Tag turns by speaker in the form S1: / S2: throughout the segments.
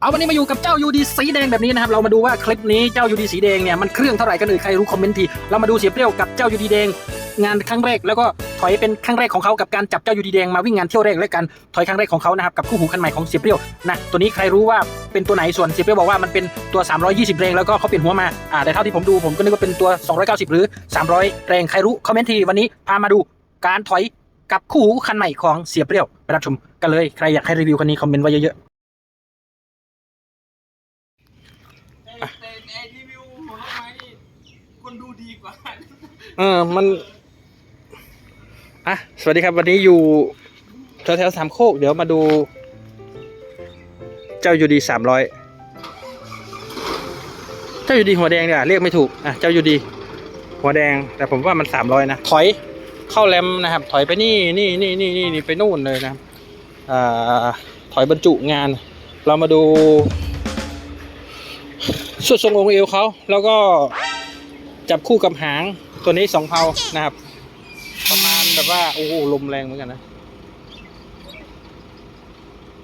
S1: เอาวันนี้มาอยู่กับเจ้ายูดีสีแดงแบบนี้นะครับเรามาดูว่าคลิปนี้เจ้ายูดีสีแดงเนี่ยมันเครื่องเท่าไหร่กันเอ่ยใครรู้คอมเมนต์ทีเรามาดูเสียเปรี้ยวกับเจ้ายูดีแดงงานครั้งแรกแล้วก็ถอยเป็นครั้งแรกของเขากับการจับเจ้ายูดีแดงมาวิ่งงานเที่ยวแรกและการถอยครั้งแรกของเขานะครับกับคู่หูคันใหม่ของเสียเปรี้ยวนะตัวนี้ใครรู้ว่าเป็นตัวไหนส่วนเสียเปรี้ยวบอกว่ามันเป็นตัว 320 แรงแล้วก็เขาเปลี่ยนหัวมาอ่าแต่เท่าที่ผมดูผมก็นึกว่าเป็นตัว 290 หรือ 300 แรงใครรู้คอมเมนต์ทีวันนี้พามาดูการถอยกับคู่หูคันใหม่ของเสียเปรี้ยวไปรับชมกันเลยใครอยากให้รีวิวคันนี้คอมเมนต์ไว้เยอะๆ
S2: แต่แต่ ไอ้รีวิวของน้องไม้นี่คนดูดีกว่า
S1: เออมันอะสวัสดีครับ วันนี้อยู่แถวๆสามโคก เดี๋ยวมาดู เจ้ายูดีสามร้อยเจ้ายูดีหัวแดงเนี่ยเรียกไม่ถูกอะเจ้ายูดี หัวแดง แต่ผมว่ามันสามร้อยนะถอยเข้าแรมนะครับ ถอยไปนี่นี่นี่นี่นี่ไปนู่นเลยนะอ่าถอยบรรจุงาน เรามาดู สุดทรงองค์เอวเขาแล้วก็จับคู่กับหางตัวนี้สองเพานะครับ ประมาณแบบว่าโอ้โหลมแรงเหมือนกันนะ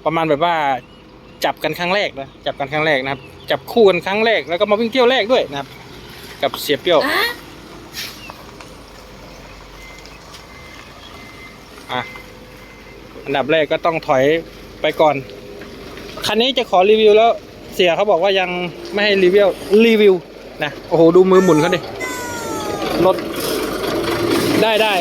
S1: ประมาณแบบว่าจับกันครั้งแรกนะจับกันครั้งแรกนะครับ จับคู่กันครั้งแรกแล้วก็มาวิ่งเที่ยวแรกด้วยนะครับ กับเสียเปรี้ยวอะอันดับแรกก็ต้องถอยไปก่อน คันนี้จะขอรีวิวแล้ว เสียเขาบอกว่ายังไม่ให้รีวิวรีวิวนะโอ้โหดูมือหมุนเขาดิรถได้ได้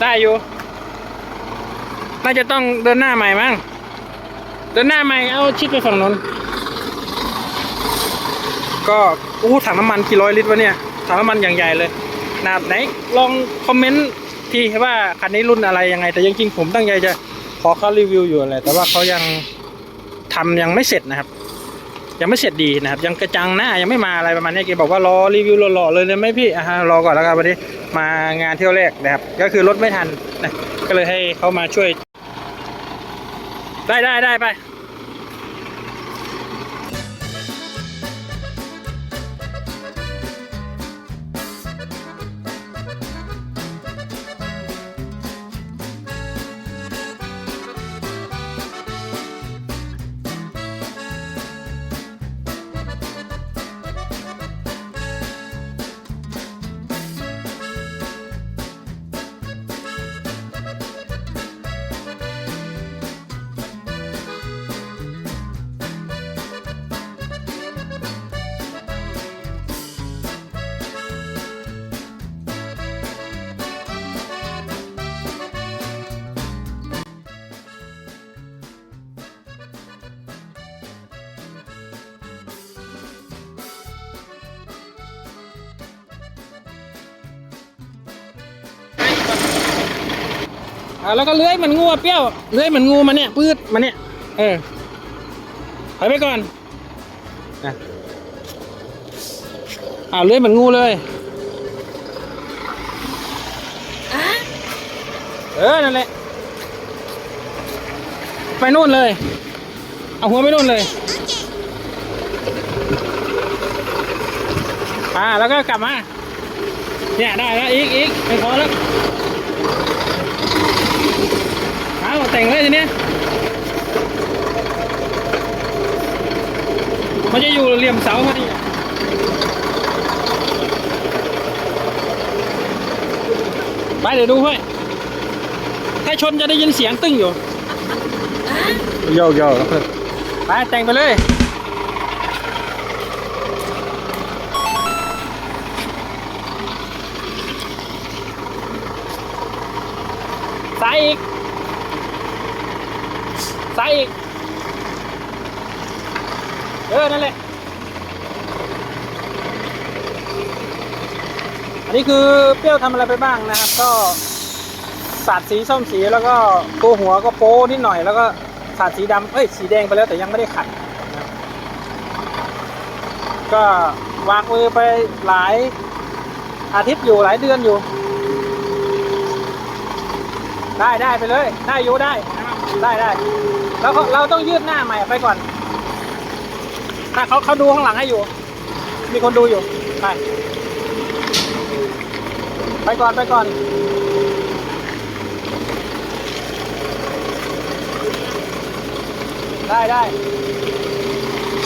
S1: ได้อยู่ น่าจะต้องเดินหน้าใหม่มั้ง เดินหน้าใหม่ เอาชิดไปฝั่งนนก็อู้ถังน้ำมันกี่ร้อยลิตรวะเนี่ย ถังน้ำมันอย่างใหญ่เลยนะไหน ลองคอมเมนต์ ที่ว่าคันนี้รุ่นอะไรยังไง แต่จริงๆผมตั้งใจจะขอเขารีวิวอยู่แหละแต่ว่าเขายังทำยังไม่เสร็จนะครับ ยังไม่เสร็จดีนะครับ ยังกระจังหน้ายังไม่มาอะไรประมาณนี้แกบอกว่ารอรีวิวหล่อๆเลยเลยไหมพี่อะฮะรอก่อนแล้วกันวันนี้มางานเที่ยวแรกนะครับ ก็คือรถไม่ทันนะก็เลยให้เขามาช่วย ได้ได้ได้ไป อ่าแล้วก็เลื้อยเหมือนงูอะเปรี้ยวเลื้อยเหมือนงูมาเนี่ยปืดมาเนี่ย เออถอยไปก่อนนะอ่าเลื้อยเหมือนงูเลยเออ นั่นแหละ ไปนู่นเลย เอาหัวไปนู่นเลย อ่า แล้วก็กลับมา เนี่ย ได้แล้ว อีกอีกไม่พอแล้วเอา แต่งเลยทีเนี้ยมันจะอยู่เหลี่ยมเสาพอดีไปเดี๋ยวดูให้ถ้าชนจะได้ยินเสียงตึ้งอยู่โยกโยกไปแต่งไปเลยซ้ายอีกซ้าย อีก เออ นั่นแหละ อันนี้คือเปรี้ยวทำอะไรไปบ้างนะครับ ก็สาดสีส้มสีแล้วก็ตัวหัวก็โป้นิดหน่อยแล้วก็สาดสีดำเอ้ย สีแดงไปแล้วแต่ยังไม่ได้ขัด ก็วางมือไปหลายอาทิตย์อยู่หลายเดือนอยู่ ได้ได้ไปเลย ได้อยู่ได้ ได้ได้แล้วเราต้องยืดหน้าใหม่ไปก่อนแต่เขาเขาดูข้างหลังให้อยู่ มีคนดูอยู่ไปไปก่อนไปก่อนได้ได้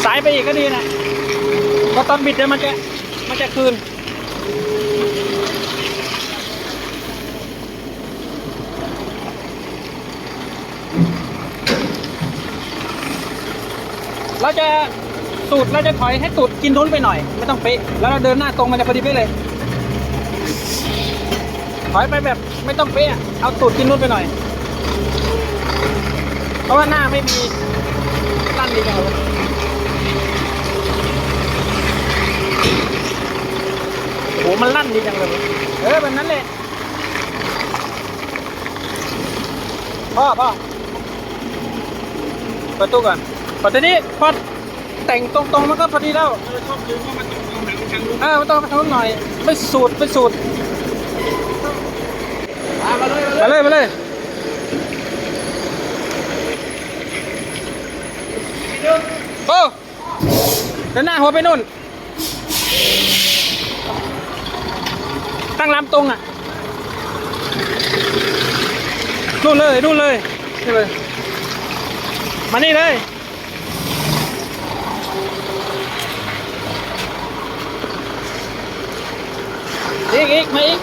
S1: สายไปอีกก็ดีนะเพราะตอนบิดเนี่ยมันจะมันจะคืน เราจะสูตรเราจะถอยให้สูตรกินทุนไปหน่อย ไม่ต้องเป๊ะแล้วเราเดินหน้าตรงมันจะพอดีเป๊ะเลย ถอยไปแบบไม่ต้องเป๊ะเอาสูตรกินทุนไปหน่อย เพราะว่าหน้าไม่มีตั้นดีจังเลยโอ้โหมันลั่นดีจังเลย เออแบบนั้นเลยพ่อพ่อเปิดตู้ก่อน เปิดตันี้พอแต่งตรงๆมันก็พอดีแล้ว
S2: เราชอบลืมว่ามันต้องเอาหางทางลูก
S1: เออมันต้องไปทำหน่อยไม่สูตรไม่สูตร
S2: มาเลยมาเลย
S1: มาเลยมาเลยโอ้เดินหน้าหัวไปนู่น ตั้งลำตรงอะนู่นเลยนู่นเลยนี่เลย มานี่เลย อีกอีกมาอีก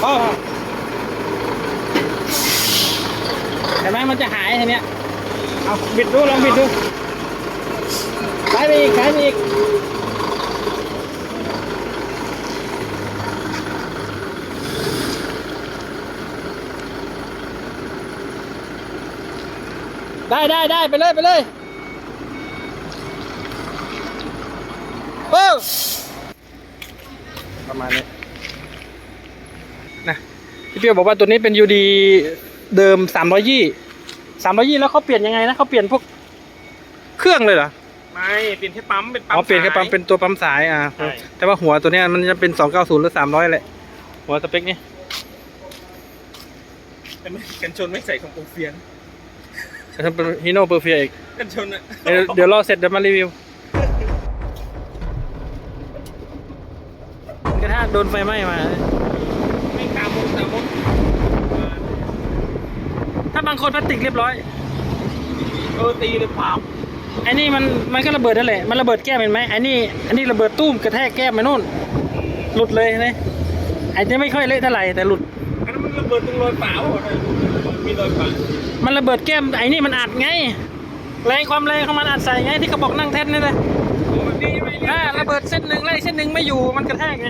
S1: พ่อพ่อเห็นไหมมันจะหายทีเนี้ยเอาบิดดูลองบิดดูสายไปอีกสายไปอีกได้ได้ได้ไปเลยไปเลยโอ้ ประมาณนี้นะพี่เปียวบอกว่าตัวนี้เป็น UD เดิมสามร้อยยี่สามร้อยยี่แล้วเขาเปลี่ยนยังไงนะเขาเปลี่ยนพวกเครื่องเลยเหรอ
S2: ไม่เปลี่ยนแค่ปั๊มเป็นปั๊ม
S1: อ๋อเปลี่ยนแค่ปั๊มเป็นตัวปั๊มสายอะ
S2: ใช่
S1: แต่ว่าหัวตัวเนี้ยมันจะเป็นสองเก้าศูนย์หรือสามร้อยแหละหัวสเปคนี้
S2: แต่ไม่กันชนไม่ใส่ของโปรเฟียน
S1: แต่ถ้าเป็นฮีโน่เปอร์เฟียอีก
S2: กันชนอะ
S1: เดี๋ยวเดี๋ยวรอเสร็จเดี๋ยวมารีวิวกระทะ โดนไฟไหม้มา
S2: ไม่ตามมุกตามมุก
S1: ถ้าบางคนพลาสติกเรียบร้อย
S2: เออตีเลยเปล่า
S1: ไอ้นี่มันมันก็ระเบิดนั่นแหละ มันระเบิดแก้มเห็นไหมไอ้นี่อันนี้ระเบิดตุ้มกระแทกแก้มไปนู่น หลุดเลยนะไอ้นี่ไม่ค่อยเละเท่าไหร่แต่หลุด
S2: อันนั้นมันระเบิดตรงรอยเปล่าเหรอมีรอยเปล่า
S1: มันระเบิดแก้มไอ้นี่มันอัดไง แรงความแรงของมันอัดใส่ไงที่เขาบอกนั่งแท่นนี่เลย
S2: โอ้นี่ไม่
S1: อ่าระเบิดเส้นหนึ่งไล่เส้นหนึ่งไม่อยู่มันกระแทกไง